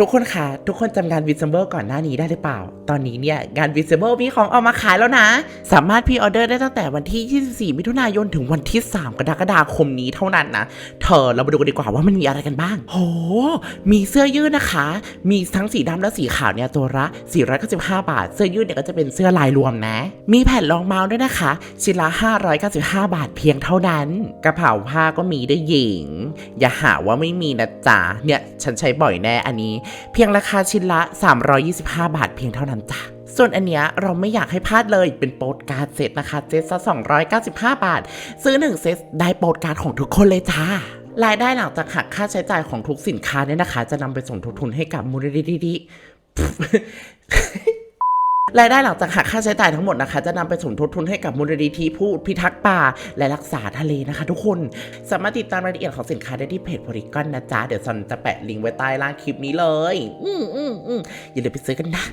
ทุกคนคะทุกคนจำงานวิ s เบิลก่อนหน้านี้ได้หรือเปล่า ตอนนี้เนี่ย งานวิ s เบิลมีของเอามาขายแล้วนะ สามารถพรีออเดอร์ได้ตั้งแต่วันที่ 24 มิถุนายนถึงวันที่ 3 กรกฎาคมนี้เท่านั้นนะ เธอเรามาดูกันดีกว่าว่ามันมีอะไรกันบ้าง โห มีเสื้อยืดนะคะ มีทั้งสีดำและสีขาวเนี่ยตัวละ 495 บาท เสื้อยืดเนี่ยก็จะเป็นเสื้อลายรวมนะ มีแผ่นรองเมาส์ด้วยนะคะชิ้นละ 595 บาทเพียงเท่านั้น กระเป๋าผ้าก็มีได้หญิง อย่าหาว่าไม่มีนะจ๊ะ เนี่ยฉันใช้บ่อยแน่อันนี้เพียงราคาชิ้นละ 325 บาทเพียงเท่านั้นจ้ะส่วนอันเนี้ยเราไม่อยากให้พลาดเลยเป็นโปสการ์ดเซตนะคะเซตละ295 บาท ซื้อ 1 เซตได้โปสการ์ดของทุกคนเลยจ้ารายได้หลังจากหักค่าใช้จ่ายของทุกสินค้าเนี่ยนะคะ จะนำไปสมทบทุนให้กับมูลนิธิ รายได้หลังจากหักค่าใช้จ่ายทั้งหมดนะคะ จะนำไปสมทบทุนให้กับมูลนิธิผู้พิทักษ์ป่า และรักษาทะเลนะคะ ทุกคนสามารถติดตามรายละเอียดของสินค้าได้ที่เพจโพลิกอนนะจ๊ะ เดี๋ยวซอนจะแปะลิงก์ไว้ใต้ล่างคลิปนี้เลย อืมอืมอืมอย่าลืมไปซื้อกันนะ